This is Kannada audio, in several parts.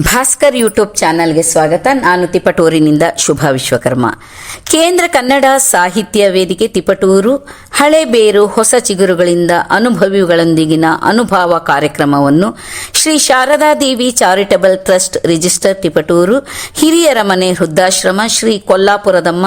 ಭಾಸ್ಕರ್ ಯೂಟ್ಯೂಬ್ ಚಾನಲ್ಗೆ ಸ್ವಾಗತ. ನಾನು ತಿಪಟೂರಿನಿಂದ ಶುಭ ವಿಶ್ವಕರ್ಮ. ಕೇಂದ್ರ ಕನ್ನಡ ಸಾಹಿತ್ಯ ವೇದಿಕೆ ತಿಪಟೂರು, ಹಳೆ ಬೇರು, ಹೊಸ ಚಿಗುರುಗಳಿಂದ ಅನುಭವಿಗಳೊಂದಿಗಿನ ಅನುಭವ ಕಾರ್ಯಕ್ರಮವನ್ನು Shri Sharadadevi charitable trust register Tiptur, ಹಿರಿಯರ ಮನೆ ವೃದ್ಧಾಶ್ರಮ ಶ್ರೀ ಕೊಲ್ಲಾಪುರದಮ್ಮ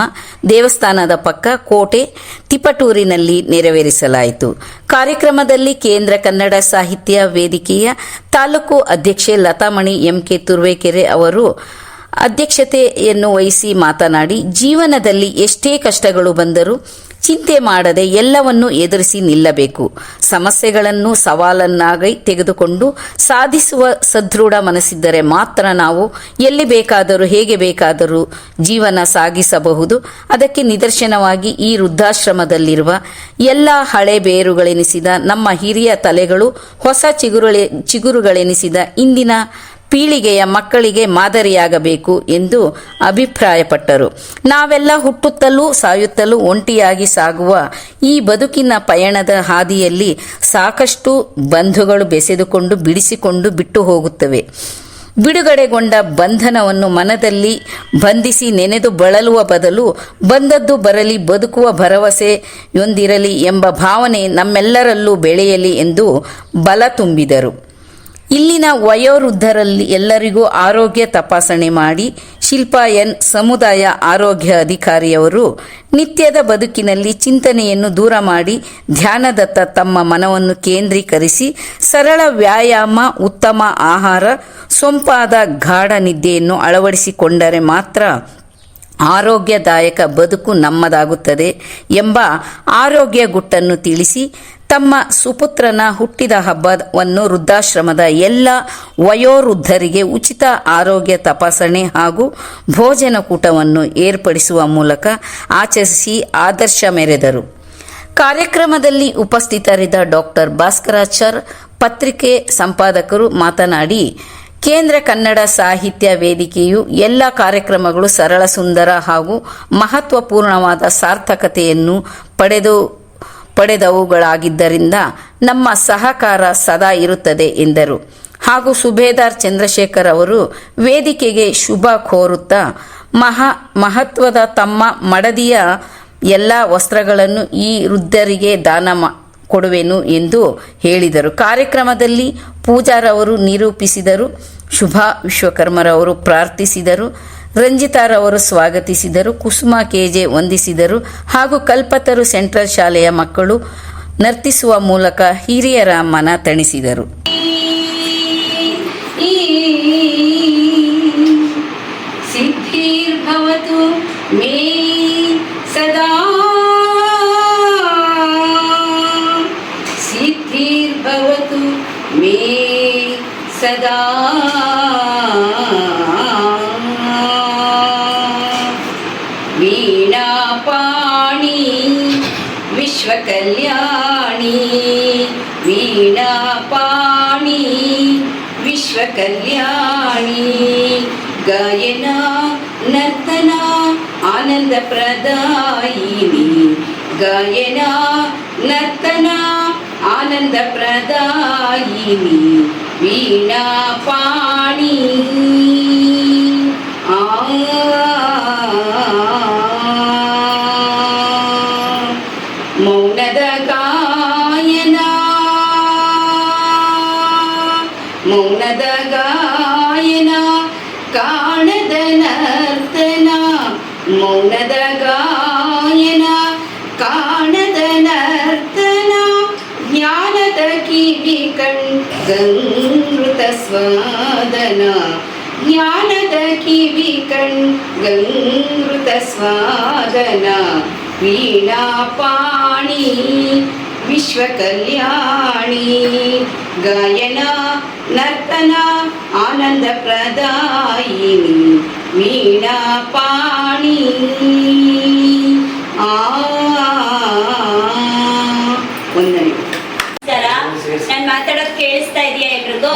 ದೇವಸ್ಥಾನದ ಪಕ್ಕ ಕೋಟೆ ತಿಪಟೂರಿನಲ್ಲಿ ನೆರವೇರಿಸಲಾಯಿತು. ಕಾರ್ಯಕ್ರಮದಲ್ಲಿ ಕೇಂದ್ರ ಕನ್ನಡ ಸಾಹಿತ್ಯ ವೇದಿಕೆಯ ತಾಲೂಕು ಅಧ್ಯಕ್ಷೆ ಲತಾಮಣಿ ಎಂಕೆ ತುರ್ವೇಕೆರೆ ಅವರು ಅಧ್ಯಕ್ಷತೆಯನ್ನು ವಹಿಸಿ ಮಾತನಾಡಿ, ಜೀವನದಲ್ಲಿ ಎಷ್ಟೇ ಕಷ್ಟಗಳು ಬಂದರೂ ಚಿಂತೆ ಮಾಡದೆ ಎಲ್ಲವನ್ನೂ ಎದುರಿಸಿ ನಿಲ್ಲಬೇಕು. ಸಮಸ್ಯೆಗಳನ್ನು ಸವಾಲನ್ನಾಗಿ ತೆಗೆದುಕೊಂಡು ಸಾಧಿಸುವ ಸದೃಢ ಮನಸ್ಸಿದ್ದರೆ ಮಾತ್ರ ನಾವು ಎಲ್ಲಿ ಬೇಕಾದರೂ, ಹೇಗೆ ಬೇಕಾದರೂ ಜೀವನ ಸಾಗಿಸಬಹುದು. ಅದಕ್ಕೆ ನಿದರ್ಶನವಾಗಿ ಈ ವೃದ್ಧಾಶ್ರಮದಲ್ಲಿರುವ ಎಲ್ಲ ಹಳೆ ಬೇರುಗಳೆನಿಸಿದ ನಮ್ಮ ಹಿರಿಯ ತಲೆಗಳು, ಹೊಸ ಚಿಗುರುಳೆ ಚಿಗುರುಗಳೆನಿಸಿದ ಇಂದಿನ ಪೀಳಿಗೆಯ ಮಕ್ಕಳಿಗೆ ಮಾದರಿಯಾಗಬೇಕು ಎಂದು ಅಭಿಪ್ರಾಯಪಟ್ಟರು. ನಾವೆಲ್ಲ ಹುಟ್ಟುತ್ತಲೂ ಸಾಯುತ್ತಲೂ ಒಂಟಿಯಾಗಿ ಸಾಗುವ ಈ ಬದುಕಿನ ಪಯಣದ ಹಾದಿಯಲ್ಲಿ ಸಾಕಷ್ಟು ಬಂಧುಗಳು ಬೆಸೆದುಕೊಂಡು ಬಿಡಿಸಿಕೊಂಡು ಬಿಟ್ಟು ಹೋಗುತ್ತವೆ. ಬಿಡುಗಡೆಗೊಂಡ ಬಂಧನವನ್ನು ಮನದಲ್ಲಿ ಬಂಧಿಸಿ ನೆನೆದು ಬಳಲುವ ಬದಲು ಬಂದದ್ದು ಬರಲಿ, ಬದುಕುವ ಭರವಸೆಯೊಂದಿರಲಿ ಎಂಬ ಭಾವನೆ ನಮ್ಮೆಲ್ಲರಲ್ಲೂ ಬೆಳೆಯಲಿ ಎಂದು ಬಲ ತುಂಬಿದರು. ಇಲ್ಲಿನ ವಯೋವೃದ್ಧರಲ್ಲಿ ಎಲ್ಲರಿಗೂ ಆರೋಗ್ಯ ತಪಾಸಣೆ ಮಾಡಿ ಶಿಲ್ಪಾ ಎನ್ ಸಮುದಾಯ ಆರೋಗ್ಯ ಅಧಿಕಾರಿಯವರು ನಿತ್ಯದ ಬದುಕಿನಲ್ಲಿ ಚಿಂತನೆಯನ್ನು ದೂರ ಮಾಡಿ ಧ್ಯಾನದತ್ತ ತಮ್ಮ ಮನವನ್ನು ಕೇಂದ್ರೀಕರಿಸಿ ಸರಳ ವ್ಯಾಯಾಮ, ಉತ್ತಮ ಆಹಾರ, ಸೊಂಪಾದ ಗಾಢ ನಿದ್ದೆಯನ್ನು ಅಳವಡಿಸಿಕೊಂಡರೆ ಮಾತ್ರ ಆರೋಗ್ಯದಾಯಕ ಬದುಕು ನಮ್ಮದಾಗುತ್ತದೆ ಎಂಬ ಆರೋಗ್ಯ ಗುಟ್ಟನ್ನು ತಿಳಿಸಿ ತಮ್ಮ ಸುಪುತ್ರನ ಹುಟ್ಟಿದ ಹಬ್ಬವನ್ನು ವೃದ್ಧಾಶ್ರಮದ ಎಲ್ಲ ವಯೋವೃದ್ಧರಿಗೆ ಉಚಿತ ಆರೋಗ್ಯ ತಪಾಸಣೆ ಹಾಗೂ ಭೋಜನ ಕೂಟವನ್ನು ಏರ್ಪಡಿಸುವ ಮೂಲಕ ಆಚರಿಸಿ ಆದರ್ಶ ಮೆರೆದರು. ಕಾರ್ಯಕ್ರಮದಲ್ಲಿ ಉಪಸ್ಥಿತರಿದ್ದ ಡಾಕ್ಟರ್ ಭಾಸ್ಕರಾಚಾರ್, ಪತ್ರಿಕೆ ಸಂಪಾದಕರು ಮಾತನಾಡಿ, ಕೇಂದ್ರ ಕನ್ನಡ ಸಾಹಿತ್ಯ ವೇದಿಕೆಯು ಎಲ್ಲ ಕಾರ್ಯಕ್ರಮಗಳು ಸರಳ ಸುಂದರ ಹಾಗೂ ಮಹತ್ವಪೂರ್ಣವಾದ ಸಾರ್ಥಕತೆಯನ್ನು ಪಡೆದು ಪಡೆದವುಗಳಾಗಿದ್ದರಿಂದ ನಮ್ಮ ಸಹಕಾರ ಸದಾ ಇರುತ್ತದೆ ಎಂದರು. ಹಾಗೂ ಸುಬೇದಾರ್ ಚಂದ್ರಶೇಖರ್ ಅವರು ವೇದಿಕೆಗೆ ಶುಭ ಕೋರುತ್ತಾ, ಮಹಾ ಮಹತ್ವದ ತಮ್ಮ ಮಡದಿಯ ಎಲ್ಲ ವಸ್ತ್ರಗಳನ್ನು ಈ ವೃದ್ಧರಿಗೆ ದಾನ ಕೊಡುವೆನು ಎಂದು ಹೇಳಿದರು. ಕಾರ್ಯಕ್ರಮದಲ್ಲಿ ಪೂಜಾರವರು ನಿರೂಪಿಸಿದರು, ಶುಭಾ ವಿಶ್ವಕರ್ಮರವರು ಪ್ರಾರ್ಥಿಸಿದರು ರಂಜಿತಾರವರು ಸ್ವಾಗತಿಸಿದರು, ಕುಸುಮಾ ಕೆಜೆ ವಂದಿಸಿದರು ಹಾಗೂ ಕಲ್ಪತರು ಸೆಂಟ್ರಲ್ ಶಾಲೆಯ ಮಕ್ಕಳು ನರ್ತಿಸುವ ಮೂಲಕ ಹಿರಿಯರ ಮನ ತಣಿಸಿದರು. विश्वकल्याणी वीणापाणि विश्वकल्याणी गायना नर्तना आनन्दप्रदायिनी गायना नर्तना आनन्दप्रदायिनी वीणापाणि ಸ್ವಾದನ ಜ್ಞಾನದ ಕಿವಿ ಕಣ್ ಗಂಗೃತ ಸ್ವಾದನ ವೀಣಾಪಾಣಿ ವಿಶ್ವಕಲ್ಯಾಣಿ ಗಾಯನ ನರ್ತನ ಆನಂದ ಪ್ರದಾಯಿನಿ ವೀಣಾಪಾಣಿ ಆ ವಂದನೆ ನಾನು ಮಾತಾಡೋದು ಕೇಳಿಸ್ತಾ ಇದೆಯಾ ಎಲ್ರಿಗೂ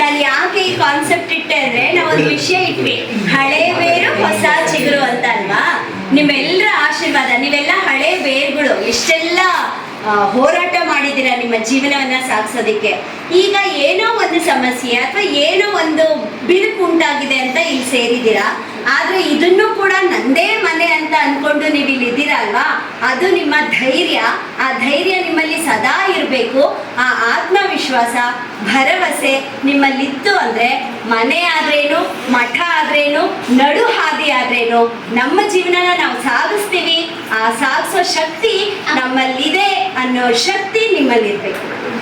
ನಾನು ಯಾಕೆ ಈ ಕಾನ್ಸೆಪ್ಟ್ ಇಟ್ಟೆ ಅಂದ್ರೆ ನಾವೊಂದು ವಿಷಯ ಇಟ್ವಿ. ಹಳೆ ಬೇರು ಹೊಸ ಚಿಗುರು ಅಂತ ಅಲ್ವಾ? ನಿಮ್ಮೆಲ್ಲರ ಆಶೀರ್ವಾದ, ನೀವೆಲ್ಲ ಹಳೆ ಬೇರುಗಳು. ಇಷ್ಟೆಲ್ಲ ಹೋರಾಟ ಮಾಡಿದ್ದೀರಾ ನಿಮ್ಮ ಜೀವನವನ್ನ ಸಾಗಿಸೋದಿಕ್ಕೆ. ಈಗ ಏನೋ ಒಂದು ಸಮಸ್ಯೆ ಸಮಸ್ಯೆ ಅಥವಾ ಏನೋ ಒಂದು ಬಿರುಕು ಉಂಟಾಗಿದೆ ಅಂತ ಇಲ್ಲಿ ಸೇರಿದ್ದೀರಾ? ಆದ್ರೆ ಇದನ್ನು ಕೂಡ ನಂದೇ ಮನೆ ಅಂತ ಅನ್ಕೊಂಡು ನೀವು ಇಲ್ಲಿ ಇದ್ದೀರಲ್ವಾ? ಅದು ನಿಮ್ಮ ಧೈರ್ಯ. ಆ ಧೈರ್ಯ ನಿಮ್ಮಲ್ಲಿ ಸದಾ ಇರಬೇಕು. ಆ ಆತ್ಮವಿಶ್ವಾಸ, ಭರವಸೆ ನಿಮ್ಮಲ್ಲಿತ್ತು ಅಂದ್ರೆ ಮನೆ ಆದ್ರೇನು, ಮಠ ಆದ್ರೇನು, ನಡು ಹಾದಿ ಆದ್ರೇನು, ನಮ್ಮ ಜೀವನನ ನಾವು ಸಾಗಿಸ್ತೀವಿ. ಆ ಸಾಗಿಸೋ ಶಕ್ತಿ ನಮ್ಮಲ್ಲಿದೆ ಅನ್ನೋ ಶಕ್ತಿ ನಿಮ್ಮಲ್ಲಿರ್ಬೇಕು.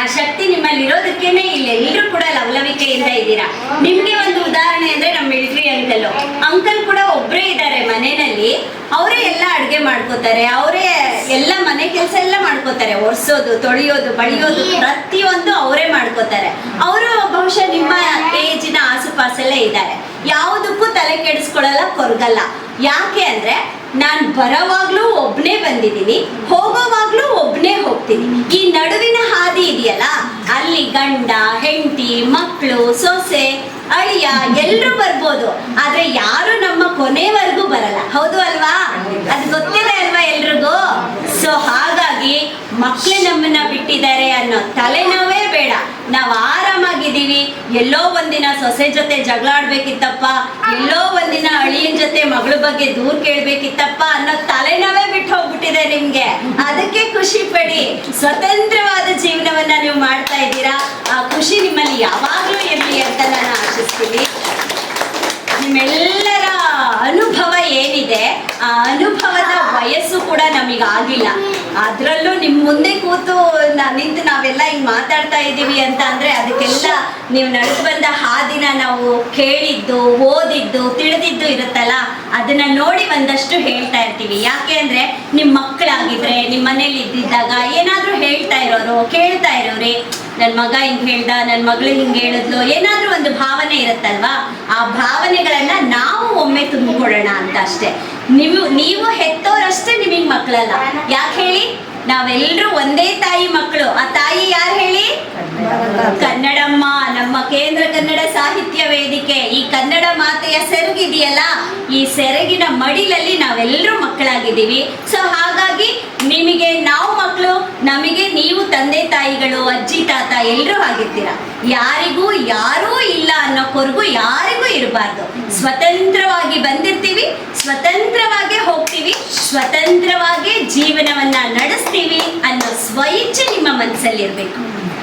ಆ ಶಕ್ತಿ ನಿಮ್ಮಲ್ಲಿ ಇರೋದಕ್ಕೇನೆ ಇಲ್ಲಿ ಎಲ್ಲರೂ ಕೂಡ ಲವಲವಿಕೆಯಿಂದ ಇದ್ದೀರಾ? ನಿಮ್ಗೆ ಒಂದು ಉದಾಹರಣೆ ಅಂದ್ರೆ ನಮ್ಮ ಮಿಲಿಟರಿ ಅಂಕಲ್. ಅಂಕಲ್ ಕೂಡ ಒಬ್ರೇ ಇದ್ದಾರೆ ಮನೆಯಲ್ಲಿ. ಅವರೇ ಎಲ್ಲ ಅಡ್ಗೆ ಮಾಡ್ಕೋತಾರೆ. ಅವರೇ ಎಲ್ಲ ಮನೆ ಕೆಲಸ ಎಲ್ಲ ಮಾಡ್ಕೋತಾರೆ. ಒರೆಸೋದು, ತೊಳೆಯೋದು ಬಳಿಯೋದು ಪ್ರತಿಯೊಂದು ಅವರೇ ಮಾಡ್ಕೋತಾರೆ. ಅವರು ಬಹುಶಃ ನಿಮ್ಮ ಏಜಿನ ಆಸುಪಾಸಲ್ಲೇ ಇದ್ದಾರೆ. ಯಾವುದಕ್ಕೂ ತಲೆ ಕೆಡಿಸ್ಕೊಳ್ಳಲ್ಲ, ಕೊರಗಲ್ಲ. ಯಾಕೆ ಅಂದ್ರೆ ನಾನು ಬರೋವಾಗ್ಲೂ ಒಬ್ನೇ ಬಂದಿದ್ದೀನಿ, ಹೋಗೋವಾಗ್ಲೂ ಒಬ್ನೇ ಹೋಗ್ತೀನಿ. ಈ ನಡುವಿನ ಹಾದಿ ಇದೆಯಲ್ಲ, ಅಲ್ಲಿ ಗಂಡ, ಹೆಂಡತಿ ಮಕ್ಕಳು ಸೊಸೆ, ಅಳಿಯ ಎಲ್ಲರೂ ಬರ್ಬೋದು. ಆದ್ರೆ ಯಾರು ನಮ್ಮ ಕೊನೆವರೆಗೂ ಬರಲ್ಲ. ಹೌದು ಅಲ್ವಾ? ಅದು ಗೊತ್ತಿದೆ ಅಲ್ವಾ ಎಲ್ರಿಗೂ? ಸೊ ಹಾಗಾಗಿ ಮಕ್ಕಳು ನಮ್ಮನ್ನ ಬಿಟ್ಟಿದ್ದಾರೆ ಅನ್ನೋ ತಲೆನೋವೇ ಬೇಡ. ನಾವು ಆರಾಮಾಗಿದ್ದೀವಿ. ಎಲ್ಲೋ ಒಂದಿನ ಸೊಸೆ ಜೊತೆ ಜಗಳ ಆಡ್ಬೇಕಿತ್ತಪ್ಪ ಎಲ್ಲೋ ಒಂದಿನ ಮಗಳ ಬಗ್ಗೆ ದೂರ್ ಕೇಳ್ಬೇಕಿತ್ತಪ್ಪ ಅನ್ನೋ ತಲೆನವೇ ಬಿಟ್ಟು ಹೋಗ್ಬಿಟ್ಟಿದೆ ನಿಮ್ಗೆ. ಅದಕ್ಕೆ ಖುಷಿ ಪಡಿ, ಸ್ವತಂತ್ರವಾದ ಜೀವನವನ್ನ ನೀವು ಮಾಡ್ತಾ ಇದ್ದೀರಾ? ಆ ಖುಷಿ ನಿಮ್ಮಲ್ಲಿ ಯಾವಾಗ್ಲೂ ಇರ್ಲಿ ಅಂತ ನಾನು ಆಶಿಸ್ತೀನಿ. ನಿಮ್ಮೆಲ್ಲರ ಅನುಭವ ಏನಿದೆ, ಆ ಅನುಭವದ ವಯಸ್ಸು ಕೂಡ ನಮಗೆ ಆಗಿಲ್ಲ. ಅದರಲ್ಲೂ ನಿಮ್ಮ ಮುಂದೆ ಕೂತು ನಿಂತು ನಾವೆಲ್ಲ ಹಿಂಗ್ ಮಾತಾಡ್ತಾ ಇದ್ದೀವಿ ಅಂತ ಅಂದ್ರೆ ಅದಕ್ಕೆಲ್ಲ ನೀವು ನಡೆದು ಬಂದ ಹಾದಿನ ನಾವು ಕೇಳಿದ್ದು, ಓದಿದ್ದು, ತಿಳಿದಿದ್ದು ಇರುತ್ತಲ್ಲ, ಅದನ್ನ ನೋಡಿ ಒಂದಷ್ಟು ಹೇಳ್ತಾ ಇರ್ತೀವಿ. ಯಾಕೆ ಅಂದರೆ ನಿಮ್ಮ ಮಕ್ಕಳಾಗಿದ್ರೆ ನಿಮ್ಮ ಮನೇಲಿ ಇದ್ದಿದ್ದಾಗ ಏನಾದರೂ ಹೇಳ್ತಾ ಇರೋರು, ಕೇಳ್ತಾ ಇರೋರಿ ನನ್ನ ಮಗ ಹಿಂಗ್ ಹೇಳ್ದ ನನ್ನ ಮಗಳು ಹಿಂಗೆ ಹೇಳಿದ್ಲು, ಏನಾದರೂ ಒಂದು ಭಾವನೆ ಇರುತ್ತಲ್ವಾ? ಆ ಭಾವನೆಗಳನ್ನ ನಾವು ಒಮ್ಮೆ ತುಂಬಿಕೊಡೋಣ ಅಂತ ಅಷ್ಟೇ. ನೀವು ನೀವು ಹೆತ್ತೋರಷ್ಟೇ ನಿಮಗೆ ಮಕ್ಕಳಲ್ಲ. ಯಾಕೆ ಹೇಳಿ? ನಾವೆಲ್ಲರೂ ಒಂದೇ ತಾಯಿ ಮಕ್ಕಳು. ಆ ತಾಯಿ ಯಾರು ಹೇಳಿ? ಕನ್ನಡಮ್ಮ. ನಮ್ಮ ಕೇಂದ್ರ ಕನ್ನಡ ಸಾಹಿತ್ಯ ವೇದಿಕೆ. ಈ ಕನ್ನಡ ಮಾತೆಯ ಸೆರಗಿದೆಯಲ್ಲ? ಈ ಸೆರಗಿನ ಮಡಿಲಲ್ಲಿ ನಾವೆಲ್ಲರೂ ಮಕ್ಕಳಾಗಿದ್ದೀವಿ. ಸೊ ಹಾಗಾಗಿ ನಿಮಗೆ ನಾವು ಮಕ್ಕಳು, ನಮಗೆ ನೀವು ತಂದೆ ತಾಯಿಗಳು, ಅಜ್ಜಿ, ತಾತ ಎಲ್ಲರೂ ಆಗಿರ್ತೀರ ಯಾರಿಗೂ ಯಾರೂ ಇಲ್ಲ ಅನ್ನೋ ಕೊರಗು ಯಾರಿಗೂ ಇರಬಾರ್ದು. ಸ್ವತಂತ್ರವಾಗಿ ಬಂದಿರ್ತೀವಿ, ಸ್ವತಂತ್ರವಾಗಿ ಹೋಗ್ತೀವಿ, ಸ್ವತಂತ್ರವಾಗಿ ಜೀವನವನ್ನ ನಡೆಸ್ತೀವಿ. ಅನ್ನೋ ಸ್ವಇಚ್ಛೆ ನಿಮ್ಮ ಮನಸ್ಸಲ್ಲಿ ಇರಬೇಕು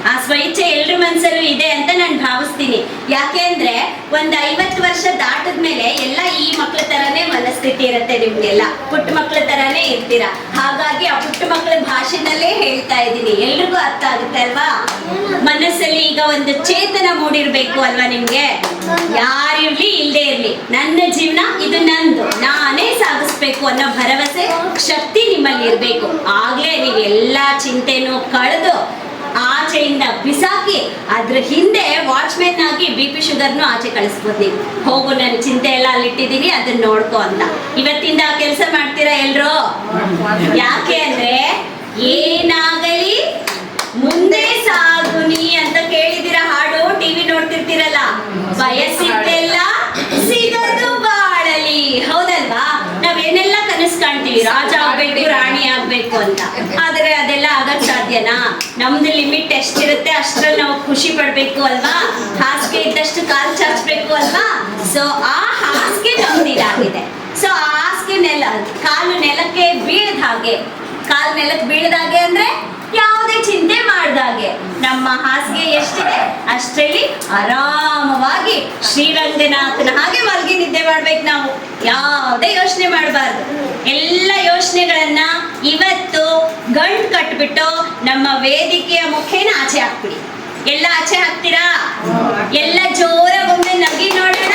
ಆ ಸ್ವಇಚ್ಛೆ ಎಲ್ರ ಮನಸ್ಸಲ್ಲೂ ಇದೆ ಅಂತ ನಾನು ಭಾವಿಸ್ತೀನಿ. ಯಾಕೆ ಅಂದ್ರೆ ಒಂದ್ ಐವತ್ತು ವರ್ಷ ದಾಟದ ಮೇಲೆ ಎಲ್ಲ ಈ ಮಕ್ಳ ತರಾನೇ ಮನಸ್ಥಿತಿ ಇರುತ್ತೆ ನಿಮ್ಗೆಲ್ಲ. ಪುಟ್ಟ ಮಕ್ಳ ತರಾನೇ ಇರ್ತೀರಾ? ಹಾಗಾಗಿ ಆ ಪುಟ್ಟ ಮಕ್ಳ ಭಾಷೆನಲ್ಲೇ ಹೇಳ್ತಾ ಇದ್ದೀನಿ. ಎಲ್ರಿಗೂ ಅರ್ಥ ಆಗುತ್ತೆ ಅಲ್ವಾ? ಮನಸ್ಸಲ್ಲಿ ಈಗ ಒಂದು ಚೇತನ ಮೂಡಿರ್ಬೇಕು ಅಲ್ವಾ ನಿಮ್ಗೆ? ಯಾರಿರ್ಲಿ ಇಲ್ದೇ ಇರ್ಲಿ. ನನ್ನ ಜೀವನ ಇದು ನಂದು. ನಾನೇ ಸಾಗಿಸ್ಬೇಕು ಅನ್ನೋ ಭರವಸೆ, ಶಕ್ತಿ ನಿಮ್ಮಲ್ಲಿ ಇರ್ಬೇಕು. ಆಗ್ಲೇ ನೀವು ಎಲ್ಲಾ ಚಿಂತೆನೂ ಕಳೆದು ಆಚೆಯಿಂದ ಬಿಸಾಕಿ, ಅದ್ರ ಹಿಂದೆ ವಾಚ್ಮೆನ್ ಆಗಿ ಬಿ ಪಿ ಶುಗರ್ನು ಆಚೆ ಕಳಿಸ್ಬೋದು ನೀವು. ಹೋಗು ನನ್ನ ಚಿಂತೆ ಎಲ್ಲ ಅಲ್ಲಿಟ್ಟಿದ್ದೀನಿ ಅದನ್ನ ನೋಡ್ಕೊ ಅಂತ. ಇವತ್ತಿಂದ ಕೆಲಸ ಮಾಡ್ತೀರಾ ಎಲ್ರು? ಯಾಕೆ ಅಂದ್ರೆ ಏನಾಗಲಿ ಮುಂದೆ ಸಾಗುನಿ ಅಂತ ಕೇಳಿದಿರ ಹಾಡು ಟಿವಿ ನೋಡ್ತಿರ್ತೀರಲ್ಲ? ಬಯಸಿದ್ದೆಲ್ಲ ಸಿಗದು ಬಾಳಲಿ. ಹೌದಲ್ವಾ? ನಾವೇನೆಲ್ಲ ಕನಸು ಕಾಣ್ತೀವಿ ರಾಜ ಆಗ್ಬೇಕು ರಾಣಿ ಆಗ್ಬೇಕು ಅಂತ ಆದ್ರೆ ಅದೆಲ್ಲ ಆಗಕ್ ಸಾಧ್ಯನಾ ನಮ್ದು ಲಿಮಿಟ್ ಎಷ್ಟಿರುತ್ತೆ ಅಷ್ಟ್ರಲ್ಲಿ ನಾವು ಖುಷಿ ಪಡ್ಬೇಕು ಅಲ್ವಾ? ಹಾಸಿಗೆ ಇದ್ದಷ್ಟು ಕಾಲ್ ಚಾಚ್ಬೇಕು ಅಲ್ವಾ? ಸೊ ಆ ಹಾಸಿಗೆ ನಮ್ದು ಇದಾಗಿದೆ. ಸೊ ಆ ಹಾಸಿಗೆ ನೆಲ, ಕಾಲು ನೆಲಕ್ಕೆ ಬೀಳದ ಹಾಗೆ. ಕಾಲು ನೆಲಕ್ಕೆ ಬೀಳದ ಹಾಗೆ ಅಂದ್ರೆ ಯಾವುದೇ ಚಿಂತೆ ಮಾಡ್ದಾಗೆ ನಮ್ಮ ಹಾಸಿಗೆ ಎಷ್ಟಿದೆ? ಅಷ್ಟರಲ್ಲಿ ಆರಾಮವಾಗಿ ಶ್ರೀರಂಗನಾಥನ ಹಾಗೆ ಮಲಗಿ ನಿದ್ದೆ ಮಾಡ್ಬೇಕು ನಾವು. ಯಾವುದೇ ಯೋಚನೆ ಮಾಡಬಾರ್ದು. ಎಲ್ಲ ಯೋಚನೆಗಳನ್ನ ಇವತ್ತು ಗಂಟು ಕಟ್ಬಿಟ್ಟು ನಮ್ಮ ವೇದಿಕೆಯ ಮುಖೇನ ಆಚೆ ಹಾಕ್ಬಿಡಿ. ಎಲ್ಲ ಆಚೆ ಹಾಕ್ತೀರಾ? ಎಲ್ಲ ಜೋರಾಗೊಮ್ಮೆ ನಗಿ ನೋಡೋಣ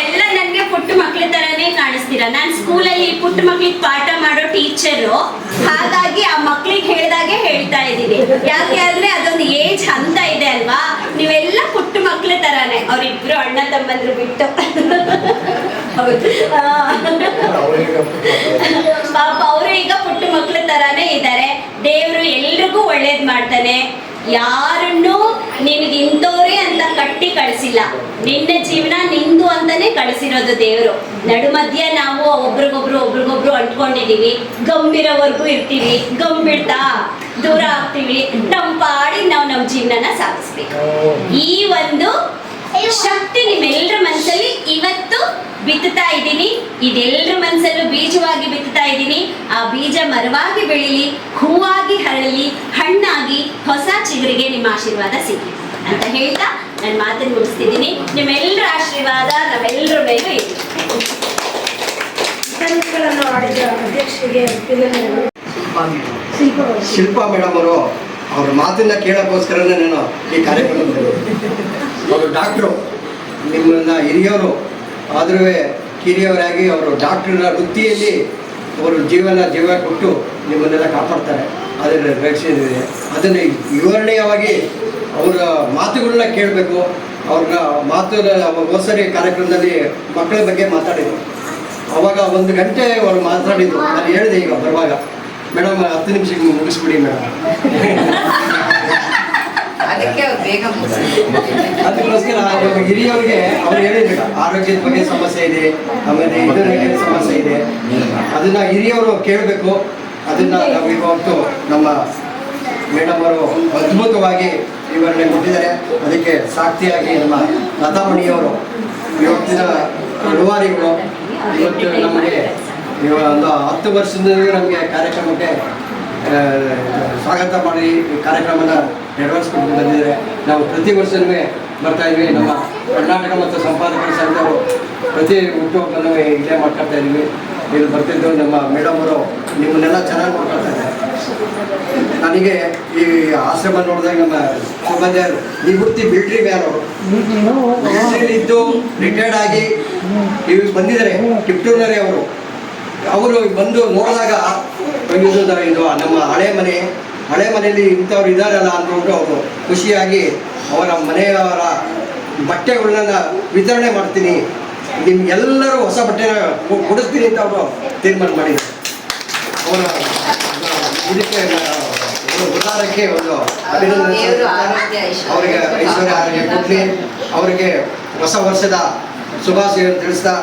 ಎಲ್ಲ ನನಗೆ ಪುಟ್ಟ ಮಕ್ಳ ತರಾನೇ ಕಾಣಿಸ್ತೀರಾ ನಾನು ಸ್ಕೂಲಲ್ಲಿ ಪುಟ್ಟ ಮಕ್ಳಿಗೆ ಪಾಠ ಮಾಡೋ ಟೀಚರು ಹಾಗಾಗಿ ಆ ಮಕ್ಳಿಗೆ ಹೇಳ್ದಾಗೆ ಹೇಳ್ತಾ ಇದ್ದೀನಿ. ಯಾಕೆ ಅಂದ್ರೆ ಅದೊಂದು ಏಜ್ ಹಂತ ಇದೆ ಅಲ್ವಾ? ನೀವೆಲ್ಲ ಪುಟ್ಟ ಮಕ್ಳ ತರಾನೇ. ಅವ್ರಿಬ್ರು ಅಣ್ಣ ತಮ್ಮಂದ್ರು ಬಿಟ್ಟು. ಪಾಪ ಅವರು ಈಗ ಪುಟ್ಟ ಮಕ್ಳ ತರಾನೇ ಇದ್ದಾರೆ. ದೇವ್ರು ಎಲ್ರಿಗೂ ಒಳ್ಳೇದ್ ಮಾಡ್ತಾನೆ. ಯಾರನ್ನು ನಿನಗೆ ಇಂಥವ್ರೆ ಅಂತ ಕಟ್ಟಿ ಕಳಿಸಿಲ್ಲ. ನಿನ್ನ ಜೀವನ ನಿಂದು ಅಂತಾನೆ ಕಳಿಸಿರೋದು ದೇವರು. ನಡು ಮಧ್ಯ ನಾವು ಒಬ್ರಿಗೊಬ್ರು ಒಬ್ರಿಗೊಬ್ರು ಅಂಟ್ಕೊಂಡಿದೀವಿ. ಗಂಭೀರವರೆಗೂ ಇರ್ತೀವಿ. ಗಂಭೀರ್ತಾ ದೂರ ಆಗ್ತೀವಿ. ನಮ್ಮ ಪಾಡಿ ನಾವು ನಮ್ಮ ಜೀವನನ ಸಾಧಿಸ್ಬೇಕು ಈ ಒಂದು ಶಕ್ತಿ ನಿಮ್ಮೆಲ್ಲರ ಮನಸ್ಸಲ್ಲಿ ಇವತ್ತು ಬಿತ್ತುತ್ತಾ ಇದ್ದೀನಿ. ಇದೆಲ್ಲರ ಮನಸ್ಸಲ್ಲೂ ಬೀಜವಾಗಿ ಬಿತ್ತುತ್ತಾ ಇದ್ದೀನಿ. ಆ ಬೀಜ ಮರವಾಗಿ ಬೆಳೀಲಿ ಹೂವಾಗಿ ಹರಳಲಿ ಹಣ್ಣಾಗಿ ಹೊಸ ಚಿಗುರಿಗೆ ನಿಮ್ಮ ಆಶೀರ್ವಾದ ಸಿಗಲಿ ಅಂತ ಹೇಳ್ತಾ ನನ್ನ ಮಾತನ್ನು ಮುಗಿಸ್ತಿದ್ದೀನಿ. ನಿಮ್ಮೆಲ್ಲರ ಆಶೀರ್ವಾದ ನಮ್ಮೆಲ್ಲರ ಮೇಲೂ ಇರಲಿ. ಸಂಘಗಳನ್ನು ಆಡಿದ ಅಧ್ಯಕ್ಷರಿಗೆ ಅಭಿನಂದನೆಗಳು. ಶಿಲ್ಪ ಮೇಡಮ್. ಅವರು ಅವ್ರ ಮಾತನ್ನ ಕೇಳೋಕ್ಕೋಸ್ಕರ ನಾನು ಈ ಕಾರ್ಯಕ್ರಮದಲ್ಲಿ ಅವರು ಡಾಕ್ಟ್ರು, ನಿಮ್ಮನ್ನ ಹಿರಿಯವರು ಆದ್ರೂ ಕಿರಿಯವರಾಗಿ ಅವರು ಡಾಕ್ಟ್ರನ್ನ ವೃತ್ತಿಯಲ್ಲಿ ಅವರು ಜೀವನ ಜೀವ ಕೊಟ್ಟು ನಿಮ್ಮನ್ನೆಲ್ಲ ಕಾಪಾಡ್ತಾರೆ. ಅದನ್ನು ರಕ್ಷಿಸಿದೆ ಅದನ್ನು ವಿವರಣೀಯವಾಗಿ ಅವರ ಮಾತುಗಳನ್ನ ಕೇಳಬೇಕು. ಅವ್ರನ್ನ ಮಾತು ಹೊಸರಿ ಕಾರ್ಯಕ್ರಮದಲ್ಲಿ ಮಕ್ಕಳ ಬಗ್ಗೆ ಮಾತಾಡಿದರು. ಅವಾಗ ಒಂದು ಗಂಟೆ ಅವರು ಮಾತಾಡಿದ್ರು. ನಾನು ಹೇಳಿದೆ ಈಗ ಬರುವಾಗ. ಮೇಡಮ್, ಹತ್ತು ನಿಮಿಷಕ್ಕೆ ಮುಗಿಸ್ಬಿಡಿ ಮೇಡಮ್. ಅದಕ್ಕೆ ಬೇಗ ಅದಕ್ಕೋಸ್ಕರ ಹಿರಿಯವ್ರಿಗೆ ಅವ್ರು ಹೇಳಿದ್ರು ಆರೋಗ್ಯದ ಬಗ್ಗೆ ಸಮಸ್ಯೆ ಇದೆ ಆಮೇಲೆ ಇದರ ಬಗ್ಗೆ ಸಮಸ್ಯೆ ಇದೆ. ಅದನ್ನ ಹಿರಿಯವರು ಕೇಳಬೇಕು. ಅದನ್ನ ನಾವು ಇವತ್ತು ನಮ್ಮ ಮೇಡಮ್ ಅವರು ಅದ್ಭುತವಾಗಿ ವಿವರಣೆ ಕೊಟ್ಟಿದ್ದಾರೆ. ಅದಕ್ಕೆ ಸಾಕ್ಷಿಯಾಗಿ ನಮ್ಮ ಲತಾಮಣಿಯವರು ಇವತ್ತಿನ ರೂವಾರಿಗಳು ಇವತ್ತು ನಮಗೆ ಒಂದು ಹತ್ತು ವರ್ಷದಿಂದ ನಮಗೆ ಕಾರ್ಯಕ್ರಮಕ್ಕೆ ಸ್ವಾಗತ ಮಾಡಿ ಈ ಕಾರ್ಯಕ್ರಮನ ನೆರವೇರಿಸ್ಕೊಂಡು ಬಂದಿದ್ದಾರೆ ನಾವು ಪ್ರತಿ ವರ್ಷವೂ ಬರ್ತಾ ಇದ್ವಿ ನಮ್ಮ ಕರ್ನಾಟಕ ಮತ್ತು ಸಂಪಾದಕರ ಸಂಘವು ಪ್ರತಿ ಹುಟ್ಟುಹಬ್ಬನೂ ಇಲ್ಲೇ ಮಾಡ್ಕೊಳ್ತಾ ಇದ್ವಿ ಇಲ್ಲಿ ಬರ್ತಿದ್ದು ನಮ್ಮ ಮೇಡಮ್ ಅವರು. ನಿಮ್ಮನ್ನೆಲ್ಲ ಚೆನ್ನಾಗಿ ನೋಡ್ಕೊಳ್ತಾ ನನಗೆ ಈ ಆಶ್ರಮ ನೋಡಿದಾಗ ನಮ್ಮ ಸಂಬಂಧಿಯರು ನಿವೃತ್ತಿ ಮಿಲ್ಟ್ರಿ ಮ್ಯಾನ್ ಅವರು. ಇದ್ದು ರಿಟೈರ್ಡ್ ಆಗಿ ಇವ್ರು ಬಂದಿದ್ದಾರೆ. ಟಿಪ್ಟೂನರಿ ಅವರು. ಅವರು ಬಂದು ನೋಡಿದಾಗ ಇದು ನಮ್ಮ ಹಳೆ ಮನೆ. ಹಳೆ ಮನೆಯಲ್ಲಿ ಇಂಥವ್ರು ಇದ್ದಾರಲ್ಲ ಅಂದ್ಕೊಂಡು ಅವರು ಖುಷಿಯಾಗಿ ಅವರ ಮನೆಯವರ ಬಟ್ಟೆಗಳನ್ನ ವಿತರಣೆ ಮಾಡ್ತೀನಿ. ನಿಮ್ಗೆಲ್ಲರೂ ಹೊಸ ಬಟ್ಟೆನ ಕೊಡಿಸ್ತೀನಿ ಅಂತ ಅವರು ತೀರ್ಮಾನ ಮಾಡಿದ್ದಾರೆ ಅವರ ಇದಕ್ಕೆ ಉದಾಹರಣೆಗೆ ಒಂದು ಅವರಿಗೆ ಐಶ್ವರ್ಯ ಆರೋಗ್ಯ ಕೊಡ್ಲಿ. ಅವರಿಗೆ ಹೊಸ ವರ್ಷದ ಶುಭಾಶಯ ತಿಳಿಸ್ತಾ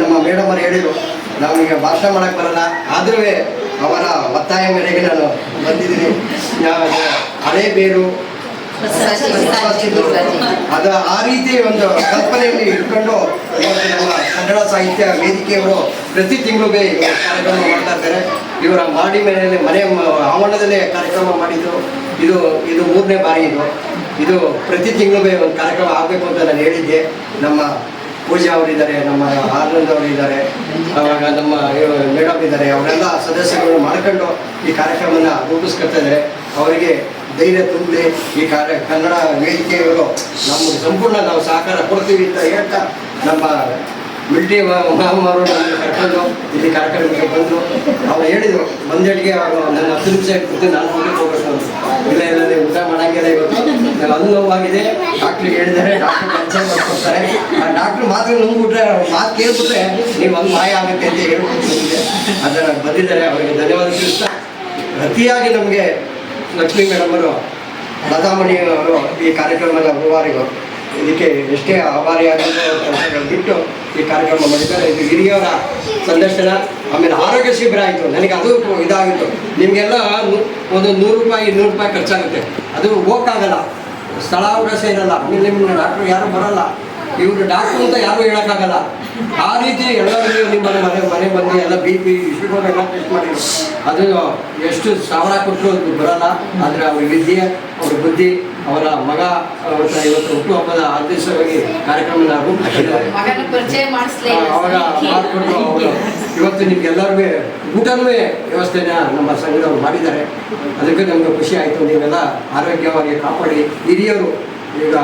ನಮ್ಮ ಮೇಡಮ್ ಅವರು ಹೇಳಿದ್ರು ನಮಗೆ ಭಾಷಣ ಮಾಡೋಕ್ಕೆ ಬರಲ್ಲ. ಆದ್ರೂ ಅವರ ಒತ್ತಾಯ ಮೇರೆಗೆ ನಾನು ಬಂದಿದ್ದೀನಿ. ಹಳೆ ಬೇರು. ಅದ ಆ ರೀತಿ ಒಂದು ಕಲ್ಪನೆಯಲ್ಲಿ ಇಟ್ಕೊಂಡು ಇವತ್ತು ನಮ್ಮ ಕನ್ನಡ ಸಾಹಿತ್ಯ ವೇದಿಕೆಯವರು ಪ್ರತಿ ತಿಂಗಳು ಬೇ ಕಾರ್ಯಕ್ರಮ ಮಾಡ್ತಾ ಇದ್ದಾರೆ. ಇವರ ಮಾಡಿ ಮೇಲೆ ಮನೆ ಆವರಣದಲ್ಲೇ ಕಾರ್ಯಕ್ರಮ ಮಾಡಿದ್ದು. ಇದು ಇದು ಮೂರನೇ ಬಾರಿ ಇದು. ಇದು ಪ್ರತಿ ತಿಂಗಳು ಬೇ ಒಂದು ಕಾರ್ಯಕ್ರಮ ಆಗಬೇಕು ಅಂತ ನಾನು ಹೇಳಿದ್ದೆ. ನಮ್ಮ ಪೂಜಾ ಅವರಿದ್ದಾರೆ, ನಮ್ಮ ಆನಂದ್ ಅವರಿದ್ದಾರೆ ಅವಾಗ ನಮ್ಮ ಮೇಡಮ್ ಇದ್ದಾರೆ, ಅವರೆಲ್ಲ ಸದಸ್ಯರುಗಳು ಮಾಡ್ಕೊಂಡು ಈ ಕಾರ್ಯಕ್ರಮನ ರೂಪಿಸ್ಕೊಳ್ತಾ ಇದ್ದಾರೆ. ಅವರಿಗೆ ಧೈರ್ಯ ತುಂಬಲಿ ಈ ಕಾರ್ಯ, ಕನ್ನಡ ವೇದಿಕೆಯವರು ನಮಗೆ ಸಂಪೂರ್ಣ ನಾವು ಸಹಕಾರ ಕೊಡ್ತೀವಿ ಅಂತ ಹೇಳ್ತಾ ನಮ್ಮ ಮಿಲ್ಟ್ರಿ ಮಹಾಮಾರು ಕರ್ಕೊಂಡು ಇಲ್ಲಿ ಕಾರ್ಯಕ್ರಮಕ್ಕೆ ಬಂದು ಅವ್ರು ಹೇಳಿದರು ಬಂದೇಟಿಗೆ ಅವರು ನನ್ನ ಹತ್ತು ನಿಮಿಷ ಇಟ್ಬಿಟ್ಟು ನಾನು ಮನೆಗೆ ಹೋಗ್ಬೇಕು ಇಲ್ಲ ಇಲ್ಲ, ನೀವು ಊಟ ಮಾಡೋಂಗಿಲ್ಲ ಇವತ್ತು. ನಾನು ಅದು ನೋವಾಗಿದೆ. ಡಾಕ್ಟ್ರಿಗೆ ಹೇಳಿದರೆ ಡಾಕ್ಟ್ರ್ ಪರಿಚಯ ಮಾಡ್ಕೊಡ್ತಾರೆ. ಆ ಡಾಕ್ಟ್ರ್ ಮಾತ್ರ ನುಂಗ್ಬಿಟ್ರೆ, ಅವ್ರ ಮಾತು ಕೇಳ್ಬಿಟ್ರೆ ನೀವು ಒಂದು ಮಾಯ ಆಗುತ್ತೆ ಅಂತ ಹೇಳ್ಬಿಟ್ಟಿದ್ದೆ ಅದರ ಬಂದಿದ್ದಾರೆ, ಅವರಿಗೆ ಧನ್ಯವಾದ ತಿಳಿಸ್ತಾ. ಪ್ರತಿಯಾಗಿ ನಮಗೆ ಲಕ್ಷ್ಮೀ ಮೇಡಮ್ ಅವರು ಲತಾಮಣಿ ಅವರು ಈ ಕಾರ್ಯಕ್ರಮದ ಗುರುವಾರಿಗೂ ಇದಕ್ಕೆ ಎಷ್ಟೇ ಆಭಾರಿಯಾಗಿದ್ದು ಕೆಲಸಗಳು ಬಿಟ್ಟು ಈ ಕಾರ್ಯಕ್ರಮ ಮಾಡಿದ್ದಾರೆ ಇದು ಹಿರಿಯರ ಸಂದರ್ಶನ, ಆಮೇಲೆ ಆರೋಗ್ಯ ಶಿಬಿರ ಆಯಿತು. ನನಗೆ ಅದು ಇದಾಗಿತ್ತು. ನಿಮಗೆಲ್ಲ ಒಂದು ನೂರು ರೂಪಾಯಿ, ಇನ್ನೂರು ರೂಪಾಯಿ ಖರ್ಚಾಗುತ್ತೆ. ಅದು ಹೋಗಕ್ಕಾಗಲ್ಲ ಸ್ಥಳಾವಕಾಶ ಇರಲ್ಲ ನಿಮ್ಮ ನಿಮ್ಮ ಡಾಕ್ಟ್ರು ಯಾರು ಬರಲ್ಲ. ಇವರು ಡಾಕ್ಟ್ರು ಅಂತ ಯಾರು ಹೇಳೋಕ್ಕಾಗಲ್ಲ. ಆ ರೀತಿ ಎಲ್ಲರಿಗೂ ನಿಮ್ಮ ಮನೆ ಮನೆ ಬಂದು ಎಲ್ಲ ಬಿ ಪಿ ಶುಗರ್ ಎಲ್ಲ ಟೆಸ್ಟ್ ಮಾಡಿ. ಅದು ಎಷ್ಟು ಸಾವಿರ ಕೊಟ್ಟರು ಅದು ಬರಲ್ಲ. ಆದರೆ ಅವ್ರ ವಿದ್ಯೆ, ಅವ್ರ ಬುದ್ಧಿ, ಅವರ ಮಗ ಇವತ್ತು ಹುಟ್ಟುಹಬ್ಬದ ಮಾಡಿಸ್ಲೇ ಆ, ಅವಾಗ ಅವರು ಇವತ್ತು ನಿಮ್ಗೆಲ್ಲರಿಗೂ ಊಟನೂ ವ್ಯವಸ್ಥೆನ ನಮ್ಮ ಸಂಘದವರು ಮಾಡಿದ್ದಾರೆ. ಅದಕ್ಕೆ ನಮ್ಗೆ ಖುಷಿ ಆಯಿತು. ನೀವೆಲ್ಲ ಆರೋಗ್ಯವಾಗಿ ಕಾಪಾಡಿ. ಹಿರಿಯರು ಈಗ